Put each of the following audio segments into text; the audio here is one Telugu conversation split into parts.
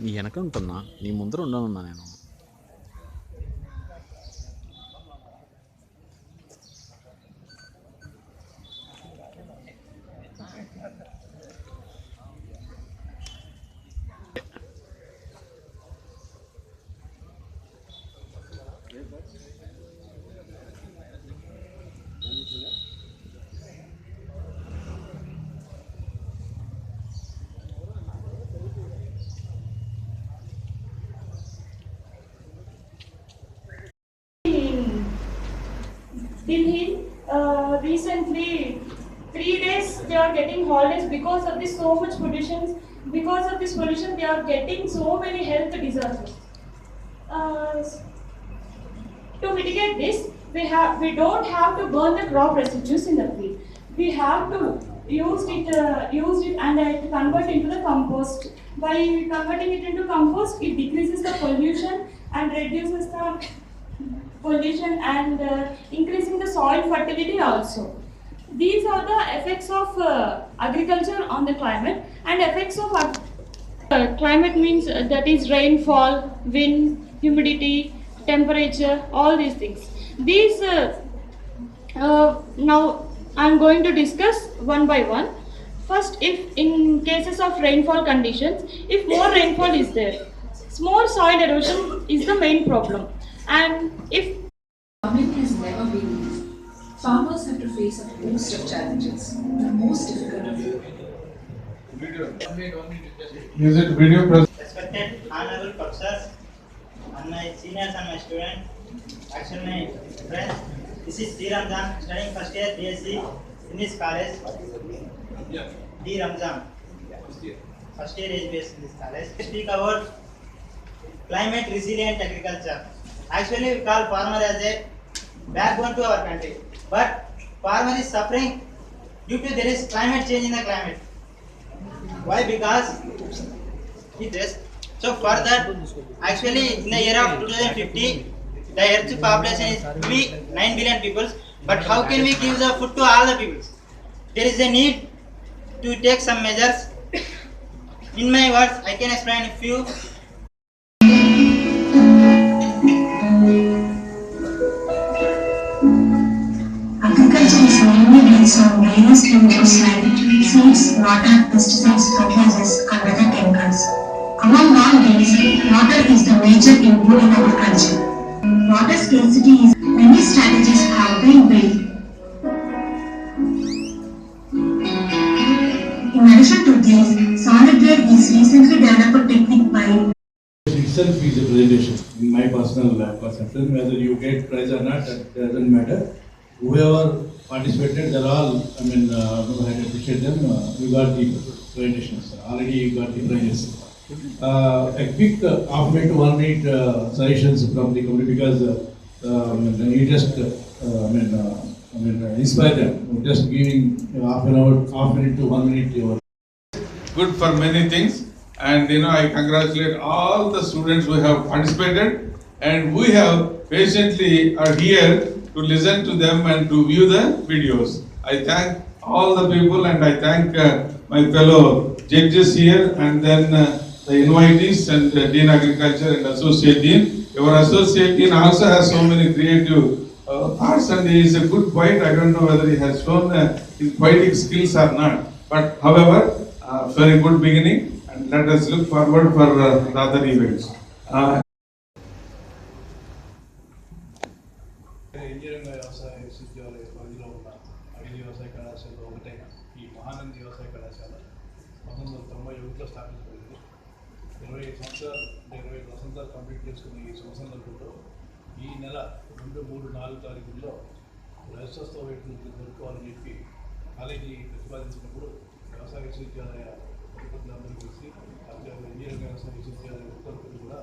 నీ వెనక ఉంటున్నా. నీ ముందర ఉండనున్నా నేను. Delhi, uh, recently, three days they are getting holidays because of this so much pollution. Because of this pollution, they are getting so many health disasters. Uh, to mitigate this, we have we don't have to burn the crop residues in the field. We have to use it, uh, use it, and uh, convert into the compost. By converting it into compost, it decreases the pollution and reduces the pollution and uh, increasing the soil fertility also. These are the effects of uh, agriculture on the climate and effects of uh, climate means uh, that is rainfall, wind, humidity, temperature, all these things. These uh, uh, now I am going to discuss one by one. First, if in cases of rainfall conditions, if more rainfall is there, more soil erosion is the main problem. And if Farming has never been easy. Farmers have to face a host of challenges. The most difficult of all. Is it video pres- Respected honorable professors and my seniors and my students, actually my friends, this is D. Ramzan, studying first year BSc in this college. D. Ramzan. First year HBS in this college. We Speak about climate resilient agriculture. Actually, we call farmer as a backbone to our country. But farmer is suffering due to there is climate change in the climate. Why? Because it is. So for that, actually in the year of 2050, the Earth's population is only 9 billion people. But how can we give the food to all the people? There is a need to take some measures. In my words, I can explain a few. Various chemicals like seeds, water, pesticides, fertilizers, and other chemicals. Among all these, water is the major input in agriculture. Water scarcity is many strategies have been built. In addition to these, solid grade is recently developed technique by itself is a presentation, in my personal perception, whether you get prize or not, that doesn't matter. Whoever participated, they're all, I mean, uh, I appreciate them, uh, you got the presentations, already you got the prizes. Uh, a quick uh, half minute to one minute uh, suggestions from the committee because uh, um, you just, uh, I mean, uh, I mean, uh, inspire them, just giving uh, half an hour, half minute to one minute your good for many things. And you know, I congratulate all the students who have participated. And we have patiently are here to listen to them and to view the videos. I thank all the people and I thank uh, my fellow judges here and then uh, the invitees and uh, Dean Agriculture and Associate Dean. Your Associate Dean also has so many creative uh, thoughts and he is a good poet. I don't know whether he has shown uh, his poetic skills or not. But however, uh, very good beginning and let us look forward for uh, other events. Uh, engineering వ్యవసాయ విశ్వవిద్యాలయ పరిధిలో ఉన్న ఐదు వ్యవసాయ కళాశాలలో ఒకటైన ఈ మహానంది వ్యవసాయ కళాశాల పంతొమ్మిది వందల తొంభై ఒకటిలో స్థాపించబడింది ఇరవై ఐదు సంవత్సరాలు అంటే ఇరవై ఐదు వసంతాలు కంప్లీట్ చేసుకున్న ఈ శుభ సందర్భంలో ఈ నెల రెండు మూడు నాలుగు తారీఖుల్లో రాజ్యోత్సవ వేడుకలు జరుపుకోవాలని చెప్పి కాలేజీ ప్రతిపాదించినప్పుడు వ్యవసాయ విశ్వవిద్యాలయ అధిపతులందరూ కలిసి అదేవిధంగా ఇంజనీరింగ్ వ్యవసాయ విశ్వవిద్యాలయ ఉత్తర్వులు కూడా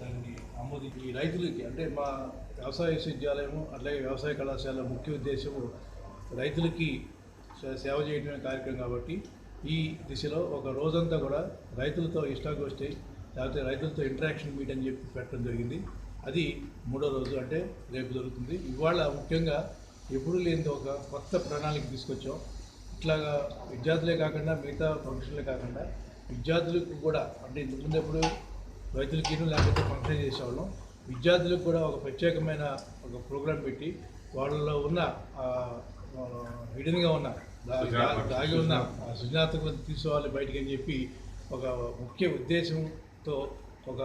దాన్ని ఆమోది ఈ రైతులకి అంటే మా వ్యవసాయ విశ్వవిద్యాలయము అట్లాగే వ్యవసాయ కళాశాల ముఖ్య ఉద్దేశము రైతులకి సేవ చేయడమే కార్యక్రమం కాబట్టి ఈ దిశలో ఒక రోజంతా కూడా రైతులతో ఇష్టాగోష్ఠి లేకపోతే రైతులతో ఇంటరాక్షన్ మీట్ అని చెప్పి పెట్టడం జరిగింది. అది మూడో రోజు అంటే రేపు జరుగుతుంది. ఇవాళ ముఖ్యంగా ఎప్పుడు లేని ఒక కొత్త ప్రణాళిక తీసుకొచ్చాం. ఇట్లాగా విద్యార్థులే కాకుండా మిగతా ప్రొఫెషన్లే కాకుండా విద్యార్థులకు కూడా అంటే ఇంతకుముందు ఎప్పుడు రైతులకి లేకపోతే ఫంక్షన్ చేసేవాళ్ళం. విద్యార్థులకు కూడా ఒక ప్రత్యేకమైన ఒక ప్రోగ్రాం పెట్టి వాళ్ళలో ఉన్న హిడెన్గా ఉన్న దాగి ఉన్న ఆ సృజనాత్మకత తీసుకోవాలి బయటికి అని చెప్పి ఒక ముఖ్య ఉద్దేశంతో ఒక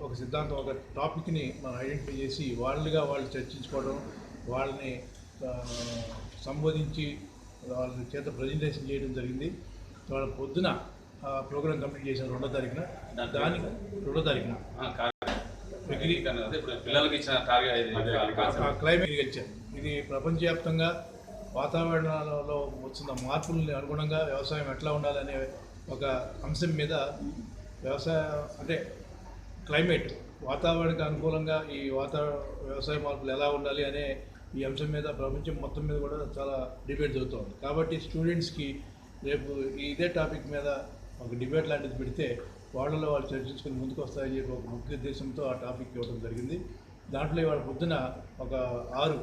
ఒక సిద్ధాంతం ఒక టాపిక్ని మనం ఐడెంటిఫై చేసి వాళ్ళుగా వాళ్ళు చర్చించుకోవడం వాళ్ళని సంబోధించి వాళ్ళ చేత ప్రజెంటేషన్ చేయడం జరిగింది. వాళ్ళ పొద్దున ప్రోగ్రామ్ కంప్లీట్ చేసిన రెండో తారీఖున. దానికి రెండో తారీఖున. డిగ్రీ పిల్లలకి ఇచ్చిన టార్గెట్ క్లైమేట్ అగ్రికల్చర్ ఇది ప్రపంచవ్యాప్తంగా వాతావరణంలో వస్తున్న మార్పులని అనుగుణంగా వ్యవసాయం ఎట్లా ఉండాలనే ఒక అంశం మీద వ్యవసాయ అంటే క్లైమేట్ వాతావరణానికి అనుకూలంగా ఈ వాతావరణ వ్యవసాయ మార్పులు ఎలా ఉండాలి అనే ఈ అంశం మీద ప్రపంచం మొత్తం మీద కూడా చాలా డిబేట్ జరుగుతుంది. కాబట్టి స్టూడెంట్స్కి రేపు ఇదే టాపిక్ మీద ఒక డిబేట్ లాంటిది పెడితే వాళ్ళలో వాళ్ళు చర్చించుకుని ముందుకు వస్తాయని చెప్పి ఒక ముఖ్య ఉద్దేశంతో ఆ టాపిక్ ఇవ్వడం జరిగింది. దాంట్లో ఇవాళ పొద్దున ఒక ఆరు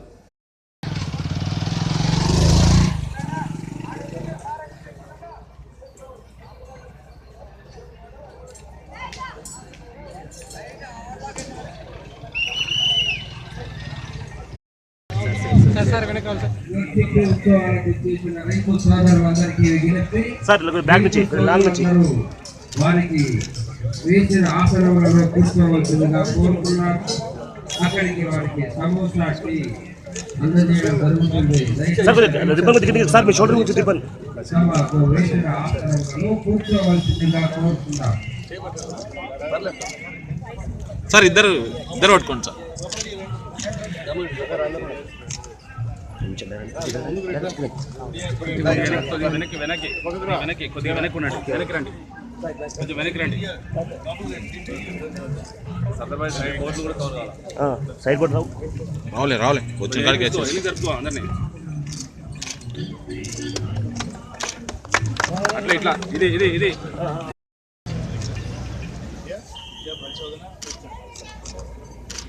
ఉత్సవాలకు చేసిన రైతు సోదరులందరికీ విజ్ఞప్తి సార్ బ్యాగ్ నుంచి లాంగ్ నుంచి అందరూ వారికి వేసిన ఆసనములలో కూర్చోవలసిందిగా కోరుతున్నారు అక్కడికి వారికి సమోసా టీ అందజేయడం జరుగుతుంది. సార్ కొద్దిగా రిబ్బన్ కొద్దిగా దిగండి. సార్ మీ షోల్డర్ నుంచి రిబ్బన్ సభకు వేసిన ఆసనములలో కూర్చోవలసిందిగా కోరుతున్నారు సార్ ఇద్దరు ఇద్దరు పట్టుకోండి సార్. వెనక్కి వెనక్కి వెనక్కి కొద్దిగా వెనక్కి ఉండండి వెనక్కి రండి కొంచెం వెనక్కి రండి సర్దాబాయ్ బోర్డు రావు రావులే? రావులే వచ్చిన కాడికి వచ్చి జరుపుకో అందరినీ అట్లా ఇట్లా ఇది ఇది ఇది పరిశోధన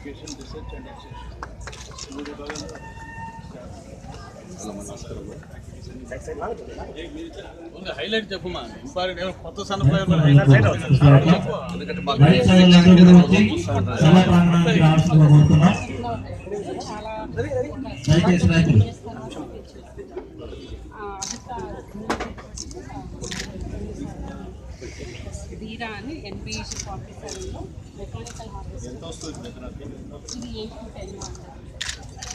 రిసెర్చ్ అండ్ ఎక్స్టెన్షన్ మూడు విభాగాలు హైలైట్ చెప్పమా ఇంపార్టెంట్ కొత్త ఎందుకంటే మాకు రావాల్సిందిగా కోరుతున్నాం దయచేసి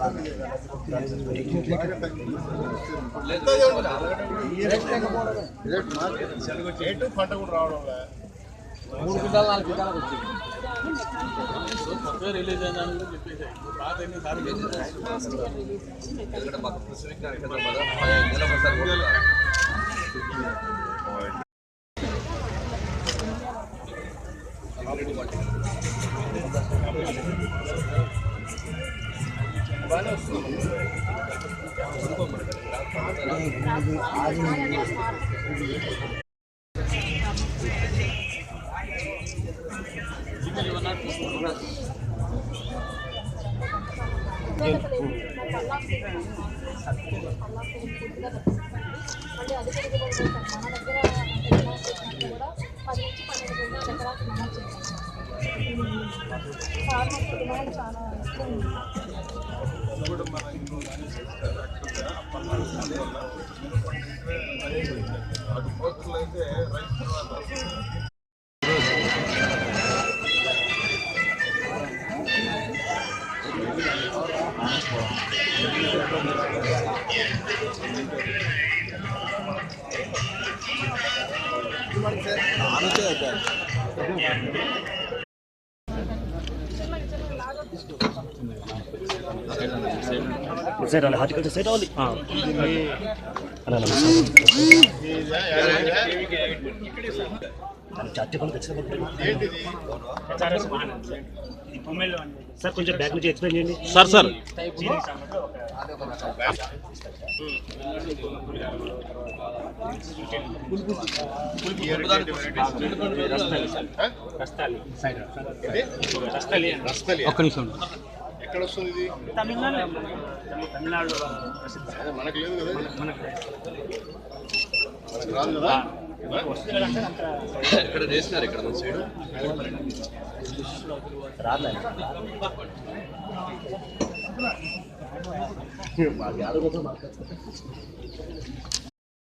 అని ఎన్పిఈసి ఫార్టీ సెవెన్లో మెకానికల్ హార్వెస్ట్ ఇది ఎయిట్ టు టెన్ రిలీజ్ అయినా చెప్పేసి పాత ఎన్ని సార్లు మళ్ళీ సైడ్ రావాలి హార్టికల్చర్ సైడ్ రావాలి అలా అట్టెపల్లి ఖచ్చితంగా సార్ కొంచెం బ్యాక్ నుంచి ఎక్స్ప్లెయిన్ చేయండి. Sir sir. ఒక్క నిమిషం ఎక్కడ వస్తుంది ఇది తమిళనాడు తమిళనాడు అదే మనకు లేదు కదా? మనకు రాదు కదా? ఇక్కడ చేసినారు ఇక్కడ మన సైడ్?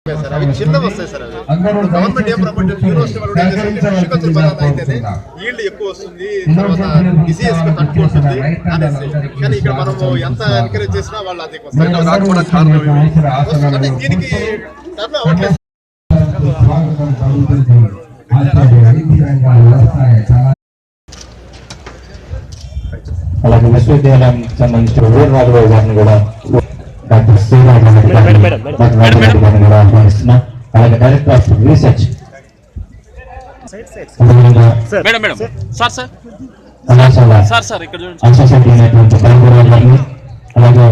సార్ అవి చిన్నవి వస్తాయి సార్ అవి. గవర్నమెంట్ ఏం ప్రపంచం యూనివర్సిటీ అగ్రికల్చర్ అయితేనే ఈల్డ్ ఎక్కువ వస్తుంది తర్వాత డిసీజెస్ తక్కువ అనేసి. కానీ ఇక్కడ మనము ఎంత ఎంకరేజ్ చేసినా వాళ్ళు అది రాకపోవడానికి కారణం ఏమి? అంటే దీనికి టర్న్ అవ్వట్లేదు అలాగే విశ్వవిద్యాలయం సంబంధించిన ఊరు రాఘవ గారిని కూడా డాక్టర్ శ్రీరామ్ గారిని కూడా ఆహ్వానిస్తున్నాం. అలాగే డైరెక్టర్ ఆఫ్ రీసెర్చ్. అదేవిధంగా madam madam. Sir sir. Sir sir ఇక్కడ చూడండి. అలాగే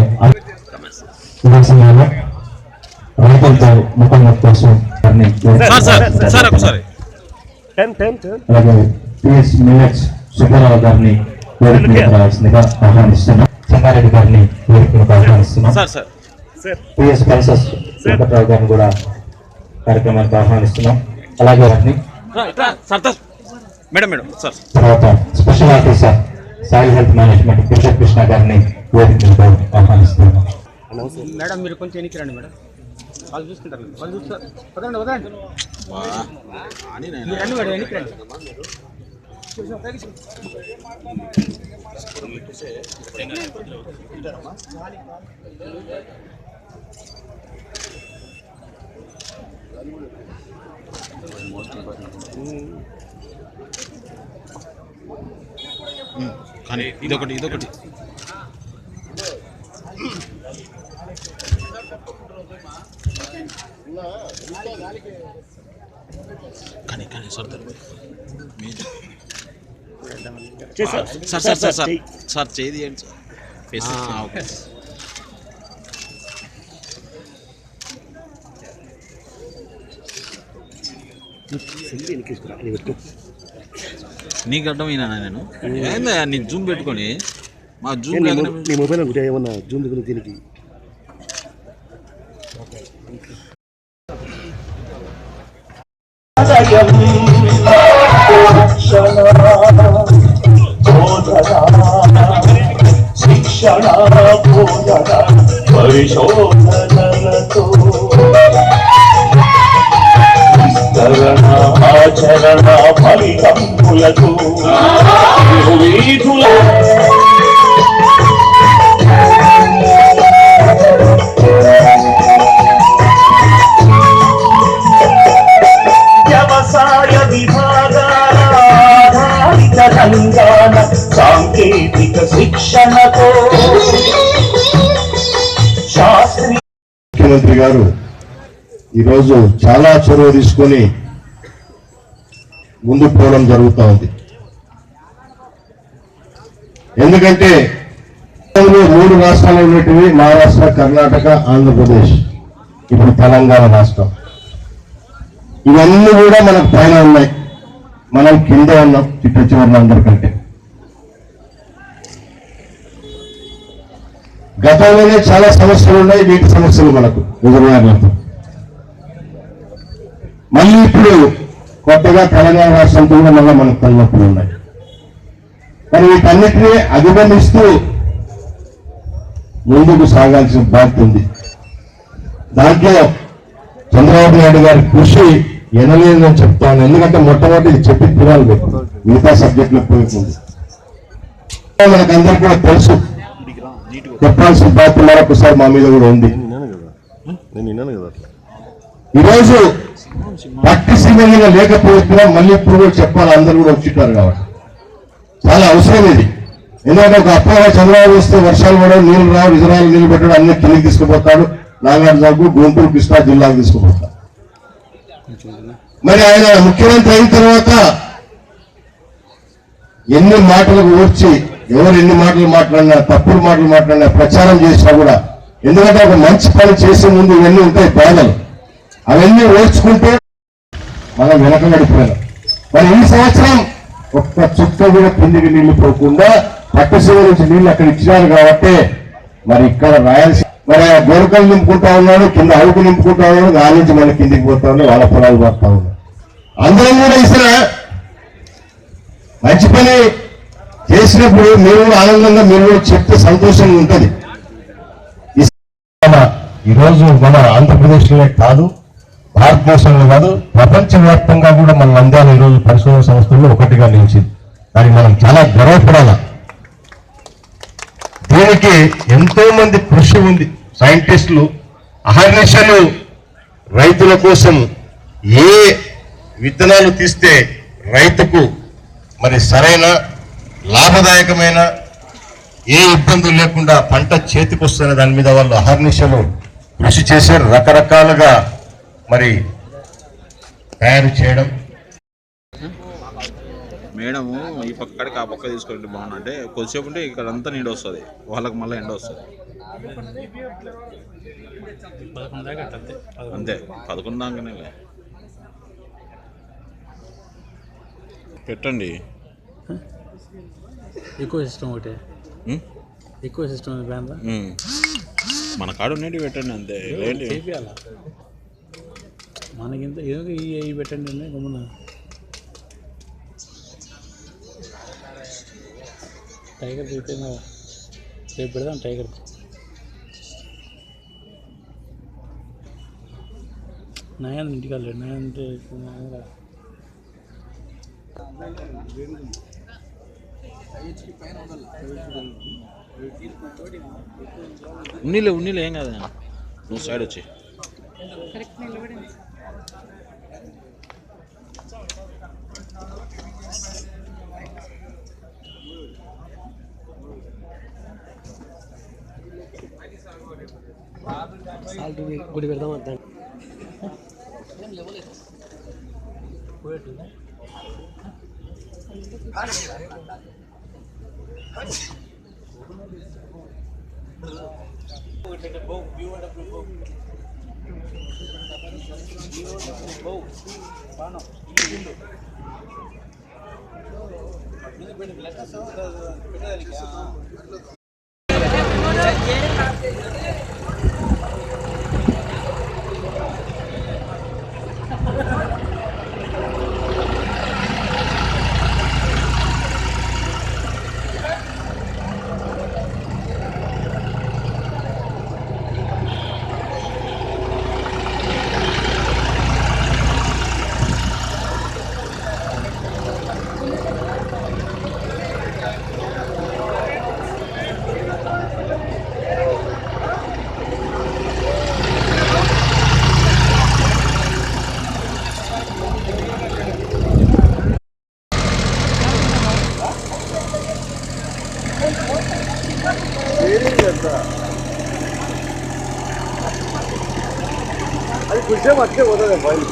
రైతులతో ముఖంగా కోసం అలాగే పిఎస్ మిల్లెట్స్ సుబ్బారావు గారిని వేదిక మీదకి రావాల్సిందిగా ఆహ్వానిస్తున్నాం. సంగారెడ్డి గారిని వేదిక ఆహ్వానిస్తున్నాం. Sir sir. సార్. పిఎస్ పల్సస్ వెంకట్రావు గారిని కూడా కార్యక్రమానికి ఆహ్వానిస్తున్నాం. అలాగే వారిని మేడం మేడం సార్. తర్వాత special officer Sai health management Krishna Krishna గారిని వేదిక ఆహ్వానిస్తున్నాం. మేడం మీరు కొంచెం ఎనికి రండి మేడం. వాళ్ళు చూసుకుంటారు. వాళ్ళు చూస్తారు. వదండి వదండి రండి మేడం రండి. కానీ ఇదొకటి ఇదొకటి. కానీ కానీ sir sir. Sir. Sir sir sir చేది ఏంటి సార్ ఓకే. నీకు అర్థమైనా నేను? ఏందా నీ జూమ్ పెట్టుకొని? మా జూమ్ నీ మొబైల్ ఏమన్నా జూమ్ దగ్గర దీనికి శిక్షణ బోధన పరిశోధనలతో విస్తరణ ఆచరణ ఫలితంపులకు వీధుల వ్యవసాయ విభాగాధారిత రంగాల సాంకేతిక శిక్షణతో ముఖ్యమంత్రి గారు ఈరోజు చాలా చొరవ తీసుకొని ముందుకు పోవడం జరుగుతూ ఉంది. ఎందుకంటే మూడు రాష్ట్రాలు ఉన్నటివి మహారాష్ట్ర కర్ణాటక ఆంధ్రప్రదేశ్ ఇప్పుడు తెలంగాణ రాష్ట్రం. ఇవన్నీ కూడా మనకు పైన ఉన్నాయి. మనం కింద ఉన్నాం చిట్ట చివరిన అందరికంటే. గతంలోనే చాలా సమస్యలు ఉన్నాయి నీటి సమస్యలు మనకు రిజర్వాయర్లతో మళ్ళీ ఇప్పుడు కొత్తగా తెలంగాణ రాష్ట్రంతో కూడా మళ్ళీ మనకు తలనొప్పులు ఉన్నాయి. మరి వీటన్నిటినీ అధిగమిస్తూ ముందుకు సాగాల్సిన బాధ్యత ఉంది. దాంట్లో చంద్రబాబు నాయుడు గారి కృషి ఎనలేదని చెప్తాను. ఎందుకంటే మొట్టమొదటి చెప్పి తినాలి మీకు. మిగతా సబ్జెక్టులకు పోయకుంది మనకందరికీ కూడా తెలుసు. చెప్పాల్సిన బాధ్యత మరొకసారి మా మీద కూడా ఉంది. ఈరోజు పట్టి సీమంగా లేకపోతున్నా మళ్ళీ ఇప్పుడు కూడా చెప్పాలి. అందరూ కూడా వచ్చింటారు కాబట్టి. చాలా అవసరం ఇది. ఎందుకంటే ఒక అప్పగా చంద్రబాబు వస్తే వర్షాలు పడవు నీళ్ళు రావు రిజర్వాయర్లు నీళ్ళు పెట్టడం అన్ని కిందకి తీసుకుపోతాడు. నాగార్జునకు గుంటూరు కృష్ణా జిల్లాకు తీసుకుపోతాడు. మరి ఆయన ముఖ్యమంత్రి అయిన తర్వాత ఎన్ని మాటలకు ఓర్చి ఎవరు ఎన్ని మాటలు మాట్లాడినా తప్పుడు మాటలు మాట్లాడినా ప్రచారం చేసినా కూడా ఎందుకంటే ఒక మంచి పని చేసే ముందు ఇవన్నీ ఉంటాయి బాధలు. అవన్నీ ఓర్చుకుంటే మనం వెనకబడిపోయాం మరి ఈ సంవత్సరం ఒక్క చుక్క కూడా కిందికి నీళ్ళు పోకుండా పట్టుసీమ నుంచి నీళ్ళు అక్కడ ఇచ్చినారు కాబట్టి మరి ఇక్కడ రాయాల్సి మరి ఆ గోరకలు నింపుకుంటా ఉన్నాడు కింద అడుగు నింపుకుంటా ఉన్నాడు దాని నుంచి మళ్ళీ కిందికి పోతా ఉన్నాడు వాళ్ళ పొలాలు పడతా ఉన్నాడు. అందరం కూడా ఇస్తున్నా మంచి పని చేసినప్పుడు మీరు ఆనందంగా మీరు చెప్తే సంతోషంగా ఉంటుంది. ఈ రోజు మన ఆంధ్రప్రదేశ్లోనే కాదు భారతదేశంలో కాదు ప్రపంచవ్యాప్తంగా కూడా మన నంద్యాల ఈరోజు పరిశోధన సంస్థల్లో ఒకటిగా నిలిచింది. దానికి మనం చాలా గర్వపడాలి. దీనికి ఎంతో మంది కృషి ఉంది. సైంటిస్టులు అహర్నిశలు రైతుల కోసం ఏ విత్తనాలు తీస్తే రైతుకు మరి సరైన లాభదాయకమైన ఏ ఇబ్బందులు లేకుండా పంట చేతికి వస్తున్న దాని మీద వాళ్ళు అహర్నిశలు కృషి చేశారు రకరకాలుగా మరి తయారు చేయడం మేడము ఈ పక్కడికి ఆ పక్క తీసుకుంటే బాగున్నా. అంటే కొద్దిసేపు ఉంటే ఇక్కడ అంతా నీడ వస్తుంది. వాళ్ళకి మళ్ళీ ఎండ వస్తుంది. అంతే. పదకొండు. దాకానే పెట్టండి. ఎక్కువ సిస్టమ్ ఒకటి? ఎక్కువ సిస్టమ్. మన కాడ ఉండేవి పెట్టండి అంతే. మనకింత ఏదో ఈ పెట్టండి అని గమ్మున టైగర్ అయితే రేపు పెడదాం టైగర్ నయాన్ ఇంటికి వెళ్ళాడు నయాన్ అంటే నయాన్ రా. ఉన్నీలే ఉన్నీలే ఏం కాదు నువ్వు సైడ్ వచ్చి సాల్ట్ గుడి పెడదాం అంతా అది కొంచెం అట్లే పోతుంది రైట్ వచ్చానా